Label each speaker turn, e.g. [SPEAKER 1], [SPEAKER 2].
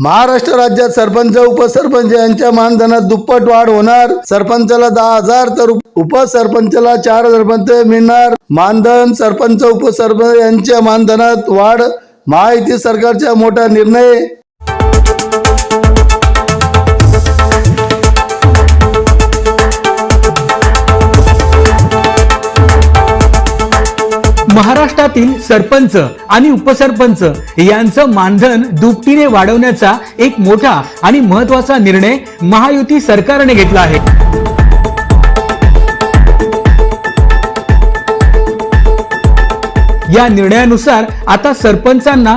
[SPEAKER 1] महाराष्ट्र राज्यात सरपंच उपसरपंच यांच्या मानधनात दुप्पट वाढ होणार. सरपंचाला दहा हजार तर उपसरपंचला उपसरपंचाला चार हजार मिळणार. मानधन सरपंच उपसरपंच यांच्या मानधनात वाढ. महायुती सरकारचा मोठा निर्णय.
[SPEAKER 2] महाराष्ट्रातील सरपंच आणि उपसरपंच यांचं मानधन दुपटीने वाढवण्याचा एक मोठा आणि महत्त्वाचा निर्णय महायुती सरकारने घेतला आहे. या निर्णयानुसार आता सरपंचांना